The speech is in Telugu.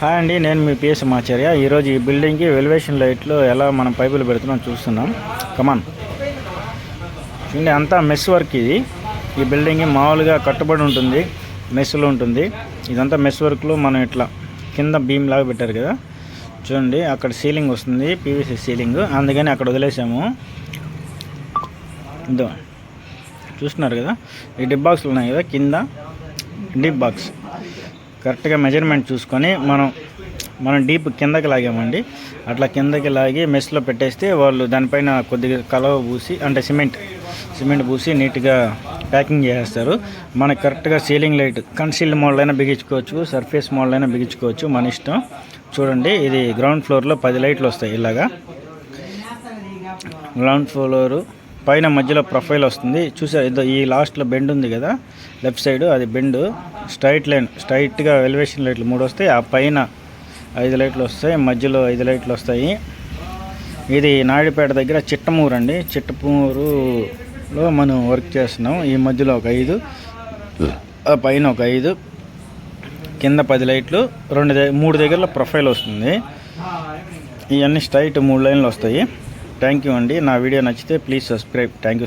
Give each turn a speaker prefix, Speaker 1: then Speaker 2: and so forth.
Speaker 1: హాయ్ అండి నేను మీ పిఎస్ ఆచార్య ఈరోజు ఈ బిల్డింగ్కి వెలివేషన్ లైట్లు ఎలా మనం పైపులు పెడుతున్నాం చూస్తున్నాం. కమాన్ చూడండి అంతా మెస్ వర్క్ ఇది. ఈ బిల్డింగ్ మామూలుగా కట్టుబడి ఉంటుంది మెస్సులు ఉంటుంది. ఇదంతా మెస్ వర్క్లో మనం ఇట్లా కింద బీమ్ లాగా పెట్టారు కదా. చూడండి అక్కడ సీలింగ్ వస్తుంది పీవీసీ సీలింగ్. అందుకని అక్కడ వదిలేసాము. ఇదో చూస్తున్నారు కదా? ఈ డిప్ బాక్స్లు ఉన్నాయి కదా కింద డిప్ బాక్స్. కరెక్ట్గా మెజర్మెంట్ చూసుకొని మనం మనం డీప్ కిందకి లాగామండి. అట్లా కిందకి లాగి మెస్లో పెట్టేస్తే వాళ్ళు దానిపైన కొద్దిగా కలవ పూసి అంటే సిమెంట్ సిమెంట్ పూసి నీట్గా ప్యాకింగ్ చేసేస్తారు. మనకు కరెక్ట్గా సీలింగ్ లైట్ కన్సీల్డ్ మోడల్ అయినా బిగించుకోవచ్చు సర్ఫేస్ మోడల్ అయినా బిగించుకోవచ్చు మన ఇష్టం. చూడండి ఇది గ్రౌండ్ ఫ్లోర్లో పది లైట్లు వస్తాయి ఇలాగా. గ్రౌండ్ ఫ్లోరు పైన మధ్యలో ప్రొఫైల్ వస్తుంది. చూసారు ఇదో ఈ లాస్ట్లో బెండ్ ఉంది కదా లెఫ్ట్ సైడ్ అది బెండ్. స్ట్రైట్ లైన్ స్ట్రైట్గా ఎలివేషన్ లైట్లు మూడు వస్తాయి. ఆ పైన ఐదు లైట్లు వస్తాయి మధ్యలో ఐదు లైట్లు వస్తాయి. ఇది నాయుడుపేట దగ్గర చిట్టమూరు అండి. చిట్టమూరులో మనం వర్క్ చేస్తున్నాం. ఈ మధ్యలో ఒక ఐదు ఆ పైన ఒక ఐదు కింద పది లైట్లు రెండు మూడు దగ్గరలో ప్రొఫైల్ వస్తుంది. ఇవన్నీ స్ట్రైట్ మూడు లైన్లు వస్తాయి. థ్యాంక్ యూ అండి. నా వీడియో నచ్చితే ప్లీజ్ సబ్స్క్రైబ్. Thank you